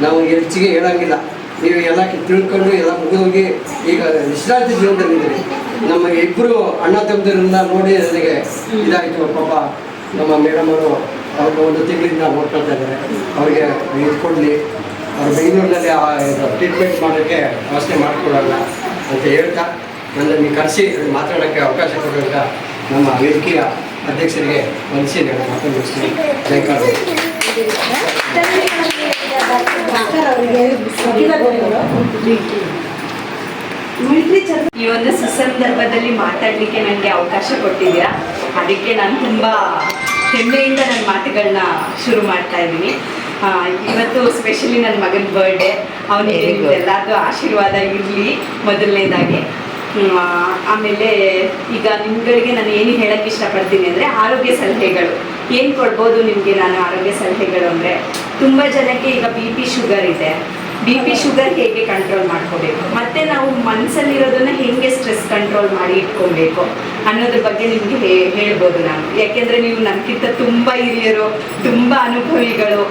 ನಾವು ಹೆಚ್ಚಿಗೆ ಹೇಳಂಗಿಲ್ಲ. ನೀವು ಎಲ್ಲ ತಿಳ್ಕೊಂಡು ಎಲ್ಲ ಮುಗಿದೋಗಿ ಈಗ ವಿಶ್ರಾಂತಿ ಜೀವನದಲ್ಲಿದ್ದೀರಿ ನಮ್ಮ ಇಬ್ಬರು ಅಣ್ಣ ತಮ್ಮದರನ್ನ ನೋಡಿ ನನಗೆ ಇದಾಯಿತು. ಪಾಪ ನಮ್ಮ ಮೇಡಮ್ ಅವರು ಅವ್ರನ್ನ ಒಂದು ತಿಂಗಳಿಂದ ನೋಡ್ಕೊಳ್ತಾ ಇದ್ದಾರೆ. ಅವ್ರಿಗೆ ಇದು ಕೊಡಲಿ ಬೆಂಗಳೂರಿನಲ್ಲಿ ಟ್ರೀಟ್ಮೆಂಟ್ ಮಾಡೋಕ್ಕೆ ವ್ಯವಸ್ಥೆ ಮಾಡಿಕೊಡಲ್ಲ ಅಂತ ಹೇಳ್ತಾ ನನ್ನನ್ನು ಕರೆಸಿ ಮಾತಾಡೋಕ್ಕೆ ಅವಕಾಶ ಕೊಡುವಂಥ ನಮ್ಮ ವೇದಿಕೆಯ ಅಧ್ಯಕ್ಷರಿಗೆ ವಂದಿಸಿ ನಾನು ಜಯಕಾರ. ಡಾಕ್ಟರ್ ಅವರಿಗೆ ವಕೀಲರುಗಳು ಈ ಒಂದು ಸುಸಂದರ್ಭದಲ್ಲಿ ಮಾತಾಡಲಿಕ್ಕೆ ನನಗೆ ಅವಕಾಶ ಕೊಟ್ಟಿದ್ದೀರಾ? ಅದಕ್ಕೆ ನಾನು ತುಂಬ ಹೆಮ್ಮೆಯಿಂದ ನನ್ನ ಮಾತುಗಳನ್ನ ಶುರು ಮಾಡ್ತಾ ಇದ್ದೀನಿ. ಆ, ಇವತ್ತು ಸ್ಪೆಷಲಿ ನನ್ನ ಮಗನ ಬರ್ಡೇ ಅವನಿಗೆ. ಎಲ್ಲರದ್ದು ಆಶೀರ್ವಾದ ಇರಲಿ ಮೊದಲನೇದಾಗಿ. ಆಮೇಲೆ ಈಗ ನಿಮ್ಗಳಿಗೆ ನಾನು ಏನು ಹೇಳಕ್ಕೆ ಇಷ್ಟಪಡ್ತೀನಿ ಅಂದರೆ ಆರೋಗ್ಯ ಸಲಹೆಗಳು. ಏನು ಕೊಡ್ಬೋದು ನಿಮಗೆ ನಾನು ಆರೋಗ್ಯ ಸಲಹೆಗಳು ಅಂದರೆ? ತುಂಬ ಜನಕ್ಕೆ ಈಗ ಬಿ ಪಿ ಶುಗರ್ ಇದೆ. ಬಿ ಪಿ ಶುಗರ್ ಹೇಗೆ ಕಂಟ್ರೋಲ್ ಮಾಡ್ಕೋಬೇಕು? ಮತ್ತೆ ನಾವು ಮನಸ್ಸಲ್ಲಿರೋದನ್ನ ಹೇಗೆ ಸ್ಟ್ರೆಸ್ ಕಂಟ್ರೋಲ್ ಮಾಡಿ ಇಟ್ಕೊಬೇಕು? ಅನ್ನೋದ್ರ ಬಗ್ಗೆ ನಿಮಗೆ ಹೇಳ್ಬೋದು ನಾನು. ಯಾಕೆಂದ್ರೆ ನೀವು ನನಗಿಂತ ತುಂಬ ಹಿರಿಯರು ತುಂಬ ಅನುಭವಿಗಳು.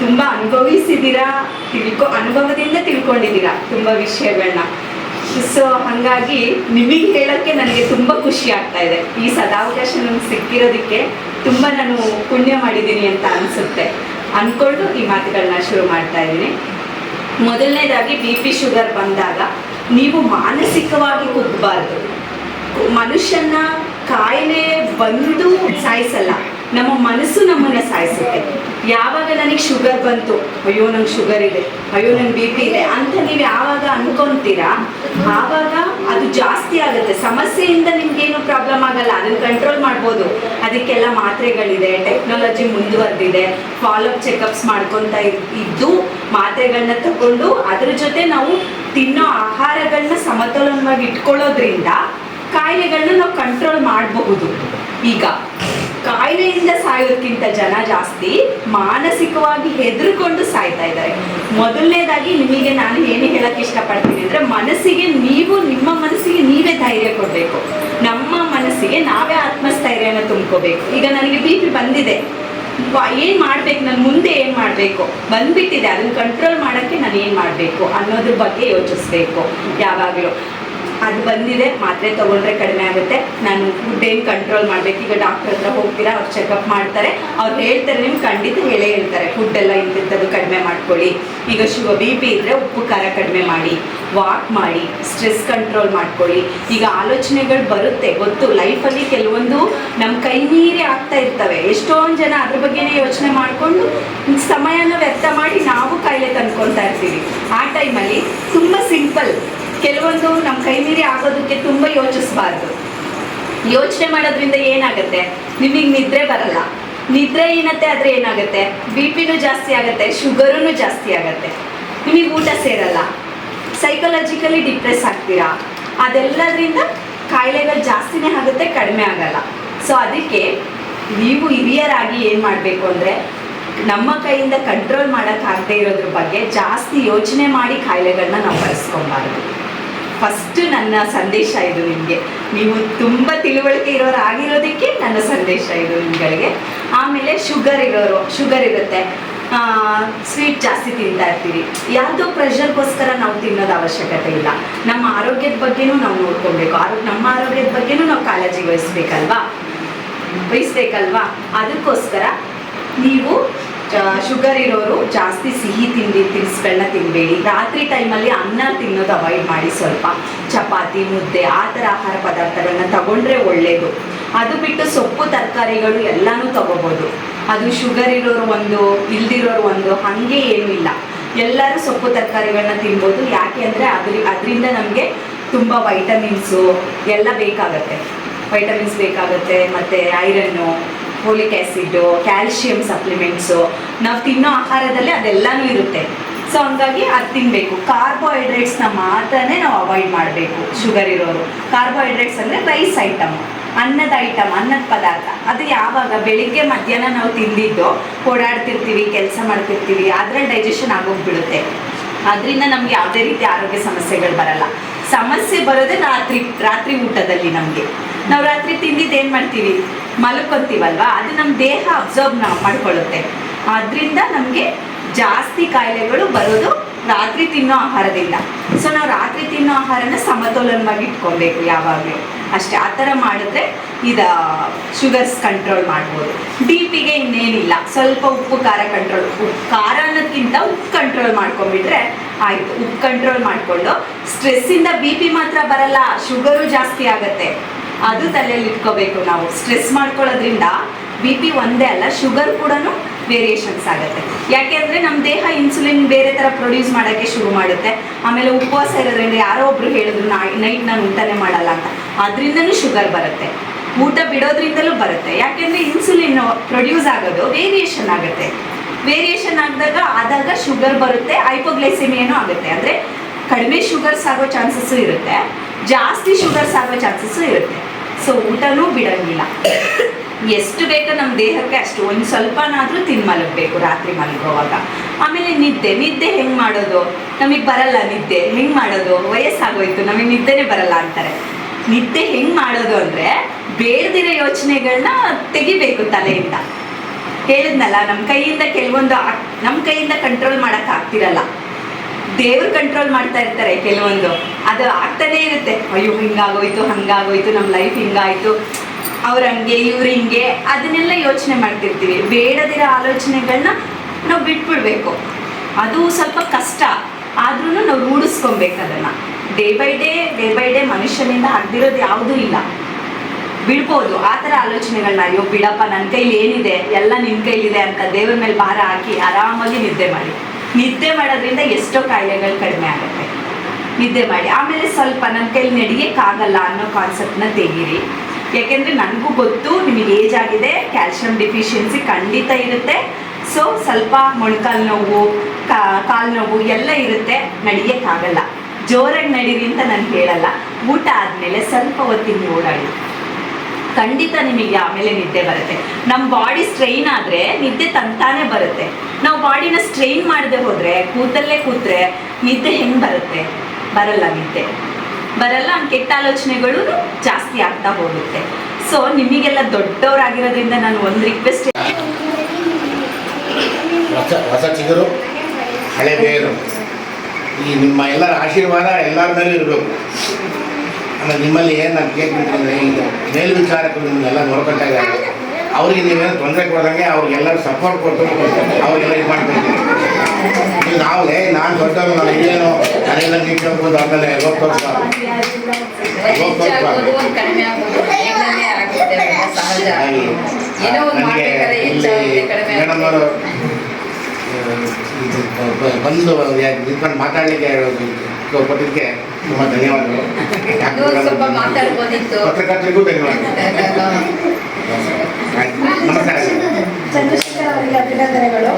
ತುಂಬ ಅನುಭವಿಸಿದ್ದೀರಾ? ತಿಳ್ಕೊ, ಅನುಭವದಿಂದ ತಿಳ್ಕೊಂಡಿದ್ದೀರಾ? ತುಂಬ ವಿಷಯಗಳನ್ನ ಸೊ ಹಾಗಾಗಿ ನಿಮಗೆ ಹೇಳೋಕ್ಕೆ ನನಗೆ ತುಂಬ ಖುಷಿ ಆಗ್ತಾ ಇದೆ. ಈ ಸದಾವಕಾಶ ನಮ್ಗೆ ಸಿಕ್ಕಿರೋದಕ್ಕೆ ತುಂಬ ನಾನು ಪುಣ್ಯ ಮಾಡಿದ್ದೀನಿ ಅಂತ ಅನಿಸುತ್ತೆ. ಅಂದ್ಕೊಂಡು ಈ ಮಾತುಗಳನ್ನ ಶುರು ಮಾಡ್ತಾ ಇದ್ದೀನಿ. ಮೊದಲನೇದಾಗಿ ಬಿ ಪಿ ಶುಗರ್ ಬಂದಾಗ ನೀವು ಮಾನಸಿಕವಾಗಿ ಕುಗ್ಗಬಾರ್ದು ಮನುಷ್ಯನ ಕಾಯಿಲೆ ಬಂದು ಸಾಯಿಸಲ್ಲ. ನಮ್ಮ ಮನಸ್ಸು ನಮ್ಮನ್ನ ಸಾಯಿಸುತ್ತೆ. ಯಾವಾಗ ನನಗೆ ಶುಗರ್ ಬಂತು, ಅಯ್ಯೋ ನಂಗೆ ಶುಗರ್ ಇದೆ, ಅಯ್ಯೋ ನಂಗೆ ಬಿ ಪಿ ಇದೆ ಅಂತ ನೀವು ಯಾವಾಗ ಅನ್ಕೊಂತೀರಾ, ಆವಾಗ ಅದು ಜಾಸ್ತಿ ಆಗುತ್ತೆ. ಸಮಸ್ಯೆಯಿಂದ ನಿಮ್ಗೇನು ಪ್ರಾಬ್ಲಮ್ ಆಗಲ್ಲ ಅದನ್ನ ಕಂಟ್ರೋಲ್ ಮಾಡ್ಬೋದು. ಅದಕ್ಕೆಲ್ಲ ಮಾತ್ರೆಗಳಿದೆ ಟೆಕ್ನಾಲಜಿ ಮುಂದುವರೆದಿದೆ ಫಾಲೋಅಪ್ ಚೆಕಪ್ಸ್ ಮಾಡ್ಕೊತ ಇದ್- ಇದ್ದು ಮಾತ್ರೆಗಳನ್ನ ತಗೊಂಡು ಅದ್ರ ಜೊತೆ ನಾವು ತಿನ್ನೋ ಆಹಾರಗಳನ್ನ ಸಮತೋಲನವಾಗಿ ಇಟ್ಕೊಳ್ಳೋದ್ರಿಂದ ಕಾಯಿಲೆಗಳನ್ನ ನಾವು ಕಂಟ್ರೋಲ್ ಮಾಡಬಹುದು. ಈಗ ಕಾಯಿಲೆಯಿಂದ ಸಾಯೋದಕ್ಕಿಂತ ಜನ ಜಾಸ್ತಿ ಮಾನಸಿಕವಾಗಿ ಹೆದರ್ಕೊಂಡು ಸಾಯ್ತಾ ಇದ್ದಾರೆ. ಮೊದಲನೇದಾಗಿ ನಿಮಗೆ ನಾನು ಏನು ಹೇಳಕ್ ಇಷ್ಟಪಡ್ತೀನಿ ಅಂದ್ರೆ ಮನಸ್ಸಿಗೆ ನೀವು ನಿಮ್ಮ ಮನಸ್ಸಿಗೆ ನೀವೇ ಧೈರ್ಯ ಕೊಡಬೇಕು. ನಮ್ಮ ಮನಸ್ಸಿಗೆ ನಾವೇ ಆತ್ಮಸ್ಥೈರ್ಯನ ತುಂಬ್ಕೋಬೇಕು. ಈಗ ನನಗೆ ಬಿ ಪಿ ಬಂದಿದೆ. ಏನ್ ಮಾಡ್ಬೇಕು? ನಾನು ಮುಂದೆ ಏನ್ ಮಾಡ್ಬೇಕು? ಬಂದ್ಬಿಟ್ಟಿದೆ. ಅದನ್ನ ಕಂಟ್ರೋಲ್ ಮಾಡಕ್ಕೆ ನಾನು ಏನ್ ಮಾಡ್ಬೇಕು ಅನ್ನೋದ್ರ ಬಗ್ಗೆ ಯೋಚಿಸ್ಬೇಕು. ಯಾವಾಗಲೂ. ಅದು ಬಂದಿದೆ, ಮಾತ್ರೆ ತಗೊಂಡ್ರೆ ಕಡಿಮೆ ಆಗುತ್ತೆ. ನಾನು ಫುಡ್ ಏನು ಕಂಟ್ರೋಲ್ ಮಾಡ್ಬೇಕು, ಈಗ ಡಾಕ್ಟರ್ ಹತ್ರ ಹೋಗ್ತೀರಾ, ಅವ್ರು ಚೆಕಪ್ ಮಾಡ್ತಾರೆ. ಅವ್ರು ಹೇಳ್ತಾರೆ ನಿಮ್ಗೆ ಖಂಡಿತ ಹೇಳೇ ಹೇಳ್ತಾರೆ ಫುಡ್ ಎಲ್ಲ ಇಂತಿಂಥದ್ದು ಕಡಿಮೆ ಮಾಡ್ಕೊಳ್ಳಿ. ಈಗ ಶಿವ ಬಿ ಪಿ ಇದ್ರೆ ಉಪ್ಪು, ಖಾರ ಕಡಿಮೆ ಮಾಡಿ ವಾಕ್ ಮಾಡಿ ಸ್ಟ್ರೆಸ್ ಕಂಟ್ರೋಲ್ ಮಾಡ್ಕೊಳ್ಳಿ. ಈಗ ಆಲೋಚನೆಗಳು ಬರುತ್ತೆ, ಗೊತ್ತು. ಲೈಫಲ್ಲಿ ಕೆಲವೊಂದು ನಮ್ಮ ಕೈ ಮೀರಿ ಆಗ್ತಾ ಇರ್ತವೆ. ಎಷ್ಟೊಂದು ಜನ ಅದ್ರ ಬಗ್ಗೆನೇ ಯೋಚನೆ ಮಾಡಿಕೊಂಡು ಸಮಯನ ವ್ಯರ್ಥ ಮಾಡಿ ನಾವು ಕಾಯಿಲೆ ತಂದ್ಕೊಳ್ತಾ ಇರ್ತೀವಿ. ಆ ಟೈಮಲ್ಲಿ ತುಂಬ ಸಿಂಪಲ್ ಕೆಲವೊಂದು ನಮ್ಮ ಕೈ ಮೀರಿ ಆಗೋದಕ್ಕೆ ತುಂಬ ಯೋಚಿಸ್ಬಾರ್ದು. ಯೋಚನೆ ಮಾಡೋದ್ರಿಂದ ಏನಾಗುತ್ತೆ? ನಿಮಗೆ ನಿದ್ರೆ ಬರಲ್ಲ. ನಿದ್ರೆ ಏನತ್ತೆ ಆದರೆ ಏನಾಗುತ್ತೆ? ಬಿ ಪಿನೂ ಜಾಸ್ತಿ ಆಗುತ್ತೆ ಶುಗರೂ ಜಾಸ್ತಿ ಆಗುತ್ತೆ. ನಿಮಗೆ ಊಟ ಸೇರಲ್ಲ. ಸೈಕಲಾಜಿಕಲಿ ಡಿಪ್ರೆಸ್ ಆಗ್ತೀರಾ? ಅದೆಲ್ಲದರಿಂದ ಕಾಯಿಲೆಗಳು ಜಾಸ್ತಿನೇ ಆಗುತ್ತೆ, ಕಡಿಮೆ ಆಗಲ್ಲ. ಸೊ ಅದಕ್ಕೆ ನೀವು ಹಿರಿಯರಾಗಿ ಏನು ಮಾಡಬೇಕು ಅಂದರೆ, ನಮ್ಮ ಕೈಯಿಂದ ಕಂಟ್ರೋಲ್ ಮಾಡೋಕ್ಕಾಗದೇ ಇರೋದ್ರ ಬಗ್ಗೆ ಜಾಸ್ತಿ ಯೋಚನೆ ಮಾಡಿ ಕಾಯಿಲೆಗಳನ್ನ ನಾವು ಬರೆಸ್ಕೊಬಾರ್ದು ಫಸ್ಟ್ ನನ್ನ ಸಂದೇಶ ಇದು ನಿಮಗೆ. ನೀವು ತುಂಬ ತಿಳುವಳಿಕೆ ಇರೋರು ಆಗಿರೋದಕ್ಕೆ ನನ್ನ ಸಂದೇಶ ಇದು ನಿಮ್ಗಳಿಗೆ. ಆಮೇಲೆ ಶುಗರ್ ಇರೋರು ಶುಗರ್ ಇರುತ್ತೆ. ಸ್ವೀಟ್ ಜಾಸ್ತಿ ತಿಂತಾ ಇರ್ತೀವಿ ಯಾವುದೋ ಪ್ರೆಷರ್ಗೋಸ್ಕರ ನಾವು ತಿನ್ನೋದು ಅವಶ್ಯಕತೆ ಇಲ್ಲ. ನಮ್ಮ ಆರೋಗ್ಯದ ಬಗ್ಗೆನೂ ನಾವು ನೋಡ್ಕೊಬೇಕು. ಆರೋಗ್ಯ ನಮ್ಮ ಆರೋಗ್ಯದ ಬಗ್ಗೆನೂ ನಾವು ಕಾಳಜಿ ವಹಿಸ್ಬೇಕಲ್ವಾ? ವಹಿಸ್ಬೇಕಲ್ವಾ? ಅದಕ್ಕೋಸ್ಕರ ನೀವು ಶುಗರ್ ಇರೋರು ಜಾಸ್ತಿ ಸಿಹಿ ತಿಂಡಿ ತಿನಿಸುಗಳನ್ನ ತಿನ್ನಬೇಡಿ ರಾತ್ರಿ ಟೈಮಲ್ಲಿ ಅನ್ನ ತಿನ್ನೋದು ಅವಾಯ್ಡ್ ಮಾಡಿ ಸ್ವಲ್ಪ. ಚಪಾತಿ, ಮುದ್ದೆ, ಆ ಥರ ಆಹಾರ ಪದಾರ್ಥಗಳನ್ನ ತಗೊಂಡ್ರೆ ಒಳ್ಳೆಯದು ಅದು ಬಿಟ್ಟು ಸೊಪ್ಪು, ತರಕಾರಿಗಳು ಎಲ್ಲನೂ ತಗೋಬೋದು. ಅದು ಶುಗರ್ ಇರೋರು ಒಂದು, ಇಲ್ದಿರೋರು ಒಂದು, ಹಾಗೆ ಏನೂ ಇಲ್ಲ. ಎಲ್ಲರೂ ಸೊಪ್ಪು ತರಕಾರಿಗಳನ್ನ ತಿನ್ಬೋದು. ಯಾಕೆ ಅಂದರೆ ಅದ್ರ, ಅದರಿಂದ ನಮಗೆ ತುಂಬ ವೈಟಮಿನ್ಸು ಎಲ್ಲ ಬೇಕಾಗತ್ತೆ. ವೈಟಮಿನ್ಸ್ ಬೇಕಾಗುತ್ತೆ, ಮತ್ತು iron folic acid calcium supplements ನಾವು ತಿನ್ನೋ ಆಹಾರದಲ್ಲಿ ಅದೆಲ್ಲನೂ ಇರುತ್ತೆ. ಸೊ ಹಂಗಾಗಿ ಅದು ತಿನ್ನಬೇಕು ಕಾರ್ಬೋಹೈಡ್ರೇಟ್ಸ್ನ ಮಾತ್ರನೇ ನಾವು ಅವಾಯ್ಡ್ ಮಾಡಬೇಕು ಶುಗರ್ ಇರೋರು. ಕಾರ್ಬೋಹೈಡ್ರೇಟ್ಸ್ ಅಂದರೆ ರೈಸ್ ಐಟಮ್ ಅನ್ನದ ಐಟಮ್ ಅನ್ನದ ಪದಾರ್ಥ. ಅದು ಯಾವಾಗ ಬೆಳಿಗ್ಗೆ, ಮಧ್ಯಾಹ್ನ ನಾವು ತಿಂದಿದ್ದು, ಓಡಾಡ್ತಿರ್ತೀವಿ, ಕೆಲಸ ಮಾಡ್ತಿರ್ತೀವಿ, ಅದ್ರಲ್ಲಿ ಡೈಜೆಷನ್ ಆಗೋಗ್ಬಿಡುತ್ತೆ. ಅದರಿಂದ ನಮ್ಗೆ ಯಾವುದೇ ರೀತಿ ಆರೋಗ್ಯ ಸಮಸ್ಯೆಗಳು ಬರಲ್ಲ. ಸಮಸ್ಯೆ ಬರೋದೇ ರಾತ್ರಿ ರಾತ್ರಿ ಊಟದಲ್ಲಿ ನಮಗೆ. ನಾವು ರಾತ್ರಿ ತಿಂದಿದ್ದು ಏನು ಮಾಡ್ತೀವಿ? ಮಲ್ಕೊಂತೀವಲ್ವಾ? ಅದು ನಮ್ಮ ದೇಹ ಅಬ್ಸರ್ವ್ ನಾವು ಮಾಡ್ಕೊಳ್ಳುತ್ತೆ. ಅದರಿಂದ ನಮಗೆ ಜಾಸ್ತಿ ಕಾಯಿಲೆಗಳು ಬರೋದು ರಾತ್ರಿ ತಿನ್ನೋ ಆಹಾರದಿಂದ. ಸೊ ನಾವು ರಾತ್ರಿ ತಿನ್ನೋ ಆಹಾರನ ಸಮತೋಲನವಾಗಿ ಇಟ್ಕೊಬೇಕು ಯಾವಾಗಲೂ. ಅಷ್ಟೇ, ಆ ಥರ ಮಾಡಿದ್ರೆ ಇದು ಶುಗರ್ಸ್ ಕಂಟ್ರೋಲ್ ಮಾಡ್ಬೋದು. ಬಿ ಪಿಗೆ ಇನ್ನೇನಿಲ್ಲ. ಸ್ವಲ್ಪ ಉಪ್ಪು, ಖಾರ ಕಂಟ್ರೋಲ್ ಉಪ್ಪು ಖಾರ ಅನ್ನೋದಕ್ಕಿಂತ ಉಪ್ಪು ಕಂಟ್ರೋಲ್ ಮಾಡ್ಕೊಂಡ್ಬಿಟ್ರೆ ಆಯಿತು. ಉಪ್ಪು ಕಂಟ್ರೋಲ್ ಮಾಡಿಕೊಂಡು ಸ್ಟ್ರೆಸ್ಸಿಂದ ಬಿ ಪಿ ಮಾತ್ರ ಬರಲ್ಲ. ಶುಗರು ಜಾಸ್ತಿ ಆಗುತ್ತೆ. ಅದು ತಲೆಯಲ್ಲಿ ಇಟ್ಕೋಬೇಕು ನಾವು. ಸ್ಟ್ರೆಸ್ ಮಾಡ್ಕೊಳ್ಳೋದ್ರಿಂದ ಬಿ ಪಿ ಒಂದೇ ಅಲ್ಲ ಶುಗರ್ ಕೂಡ ವೇರಿಯೇಷನ್ಸ್ ಆಗುತ್ತೆ. ಯಾಕೆ ಅಂದರೆ ನಮ್ಮ ದೇಹ ಇನ್ಸುಲಿನ್ ಬೇರೆ ಥರ ಪ್ರೊಡ್ಯೂಸ್ ಮಾಡೋಕ್ಕೆ ಶುರು ಮಾಡುತ್ತೆ. ಆಮೇಲೆ ಉಪವಾಸ ಇರೋದ್ರಿಂದ ಯಾರೋ ಒಬ್ರು ಹೇಳಿದ್ರು ನೈಟ್ ನಾನು ಊಟನೇ ಮಾಡಲ್ಲ ಅಂತ. ಅದರಿಂದನೂ ಶುಗರ್ ಬರುತ್ತೆ. ಊಟ ಬಿಡೋದ್ರಿಂದಲೂ ಬರುತ್ತೆ. ಯಾಕೆಂದರೆ ಇನ್ಸುಲಿನ್ ಪ್ರೊಡ್ಯೂಸ್ ಆಗೋದು ವೇರಿಯೇಷನ್ ಆಗುತ್ತೆ. ವೇರಿಯೇಷನ್ ಆಗಿದಾಗ ಆದಾಗ ಶುಗರ್ ಬರುತ್ತೆ ಹೈಪೋಗ್ಲೈಸಿಮಿಯನೂ ಆಗುತ್ತೆ. ಅಂದರೆ ಕಡಿಮೆ ಶುಗರ್ಸ್ ಆಗೋ ಚಾನ್ಸಸ್ಸು ಇರುತ್ತೆ, ಜಾಸ್ತಿ ಶುಗರ್ಸ್ ಆಗೋ ಚಾನ್ಸಸ್ಸು ಇರುತ್ತೆ. ಸೊ ಊಟನೂ ಬಿಡಂಗಿಲ್ಲ. ಎಷ್ಟು ಬೇಕೋ ನಮ್ಮ ದೇಹಕ್ಕೆ ಅಷ್ಟು ಒಂದು ಸ್ವಲ್ಪನಾದರೂ ತಿನ್ ಮಲಗಬೇಕು ರಾತ್ರಿ ಮಲಗುವಾಗ. ಆಮೇಲೆ ನಿದ್ದೆ ನಿದ್ದೆ ಹೆಂಗೆ ಮಾಡೋದು? ನಮಗೆ ಬರಲ್ಲ ನಿದ್ದೆ, ಹೆಂಗೆ ಮಾಡೋದು? ವಯಸ್ಸಾಗೋಯ್ತು, ನಮಗೆ ನಿದ್ದೆನೇ ಬರಲ್ಲ ಅಂತಾರೆ. ನಿದ್ದೆ ಹೆಂಗೆ ಮಾಡೋದು ಅಂದರೆ ಬೇಡದಿರೋ ಯೋಚನೆಗಳನ್ನ ತೆಗಿಬೇಕು ತಲೆಯಿಂದ. ಹೇಳಿದ್ನಲ್ಲ ನಮ್ಮ ಕೈಯಿಂದ ಕೆಲವೊಂದು ನಮ್ಮ ಕೈಯಿಂದ ಕಂಟ್ರೋಲ್ ಮಾಡೋಕ್ಕಾಗ್ತಿರಲ್ಲ ದೇವ್ರು ಕಂಟ್ರೋಲ್ ಮಾಡ್ತಾ ಇರ್ತಾರೆ ಕೆಲವೊಂದು. ಅದು ಆಗ್ತಾನೇ ಇರುತ್ತೆ. ಅಯ್ಯೋ, ಹಿಂಗಾಗೋಯ್ತು, ಹಂಗಾಗೋಯ್ತು ನಮ್ಮ ಲೈಫ್ ಹಿಂಗಾಯ್ತು. ಅವ್ರ ಹಂಗೆ, ಇವ್ರು ಹಿಂಗೆ, ಅದನ್ನೆಲ್ಲ ಯೋಚನೆ ಮಾಡ್ತಿರ್ತೀವಿ. ಬೇಡದಿರೋ ಆಲೋಚನೆಗಳನ್ನ ನಾವು ಬಿಟ್ಬಿಡ್ಬೇಕು. ಅದು ಸ್ವಲ್ಪ ಕಷ್ಟ. ಆದ್ರೂ ನಾವು ರೂಢಿಸ್ಕೊಬೇಕು ಅದನ್ನು. Day by day day by day ಮನುಷ್ಯನಿಂದ ಆಗ್ದಿರೋದು ಯಾವುದೂ ಇಲ್ಲ. ಬಿಡ್ಬೋದು. ಆ ಥರ ಆಲೋಚನೆಗಳನ್ನ ಅಯ್ಯೋ, ಬಿಡಪ್ಪ ನನ್ನ ಕೈಲಿ ಏನಿದೆ? ಎಲ್ಲ ನಿನ್ನ ಕೈಲಿದೆ ಅಂತ ದೇವ್ರ ಮೇಲೆ ಭಾರ ಹಾಕಿ ಆರಾಮಾಗಿ ನಿದ್ದೆ ಮಾಡಿ. ನಿದ್ದೆ ಮಾಡೋದ್ರಿಂದ ಎಷ್ಟೋ ಕಾಯಿಲೆಗಳು ಕಡಿಮೆ ಆಗುತ್ತೆ. ನಿದ್ದೆ ಮಾಡಿ. ಆಮೇಲೆ ಸ್ವಲ್ಪ ನನ್ನ ಕೈಲಿ ನಡಿಯೋಕ್ಕಾಗಲ್ಲ ಅನ್ನೋ ಕಾನ್ಸೆಪ್ಟ್ನ ತೆಗೀರಿ. ಯಾಕೆಂದರೆ ನನಗೂ ಗೊತ್ತು, ನಿಮಗೆ ಏಜ್ ಆಗಿದೆ ಕ್ಯಾಲ್ಶಿಯಂ ಡಿಫಿಷಿಯನ್ಸಿ ಖಂಡಿತ ಇರುತ್ತೆ. ಸೊ ಸ್ವಲ್ಪ ಮೊಣಕಾಲು ನೋವು ಕಾಲು ನೋವು ಎಲ್ಲ ಇರುತ್ತೆ. ನಡಿಯೋಕ್ಕಾಗಲ್ಲ. ಜೋರಾಗಿ ನಡೀರಿ ಅಂತ ನಾನು ಹೇಳಲ್ಲ ಊಟ ಆದಮೇಲೆ ಸ್ವಲ್ಪ ಹೊತ್ತಿಗೆ ಓಡಾಡಿ. ಖಂಡಿತ ನಿಮಗೆ ಆಮೇಲೆ ನಿದ್ದೆ ಬರುತ್ತೆ. ನಮ್ಮ ಬಾಡಿ ಸ್ಟ್ರೈನ್ ಆದರೆ ನಿದ್ದೆ ತಂತಾನೆ ಬರುತ್ತೆ. ನಾವು ಬಾಡಿನ ಸ್ಟ್ರೈನ್ ಮಾಡದೆ ಹೋದರೆ, ಕೂತಲ್ಲೇ ಕೂತ್ರೆ ನಿದ್ದೆ ಹೆಂಗೆ ಬರುತ್ತೆ? ಬರಲ್ಲ ನಿದ್ದೆ. ಬರಲ್ಲ ಕೆಟ್ಟ ಆಲೋಚನೆಗಳು ಜಾಸ್ತಿ ಆಗ್ತಾ ಹೋಗುತ್ತೆ. ಸೊ ನಿಮಗೆಲ್ಲ ದೊಡ್ಡವರಾಗಿರೋದ್ರಿಂದ ನಾನು ಒಂದು ರಿಕ್ವೆಸ್ಟ್ ಹಳೆ ಈ ನಿಮ್ಮ ಎಲ್ಲರ ಆಶೀರ್ವಾದ ಎಲ್ಲರ ಮೇಲೂ ಇರಬೇಕು. ಆಮೇಲೆ ನಿಮ್ಮಲ್ಲಿ ಏನು ನಾನು ಕೇಳ್ಬಿಟ್ಟಿದ್ರೆ ಈಗ ಮೇಲ್ವಿಚಾರಕರು ನಿಮ್ಗೆಲ್ಲ ನೋಡ್ಕೊತಾ ಇದ್ದಾರೆ. ಅವ್ರಿಗೆ ನೀವೇನು ತೊಂದರೆ ಕೊಡ್ದಂಗೆ ಅವ್ರಿಗೆಲ್ಲರೂ ಸಪೋರ್ಟ್ ಕೊಟ್ಟು ಅವ್ರಿಗೆಲ್ಲ ಇದು ಮಾಡ್ಕೊಡ್ತೀವಿ ಈಗ ನಾವು ಏ ನಾನು ದೊಡ್ಡವರು ನಾನು ಏನು ನಾನೆಲ್ಲ ನಿಂತ್ಕೊಳ್ಬೋದು ಆಮೇಲೆ ನನಗೆ ಇಲ್ಲಿ ಮೇಡಮ್ ಅವರು ಬಂದು ನಿಂತ್ಕೊಂಡು ಮಾತಾಡಲಿಕ್ಕೆ ಕೊಟ್ಟಿದ್ದಕ್ಕೆ ತುಂಬ ಧನ್ಯವಾದಗಳು. ಅದು ಸ್ವಲ್ಪ ಮಾತಾಡ್ಬೋದಿತ್ತು. ಪತ್ರಕರ್ತರಿಗೂ ಧನ್ಯವಾದಗಳು. ನಮಸ್ಕಾರ. ಚಂದ್ರಶೇಖರ್ ಅವರಿಗೆ ಅಭಿನಂದನೆಗಳು.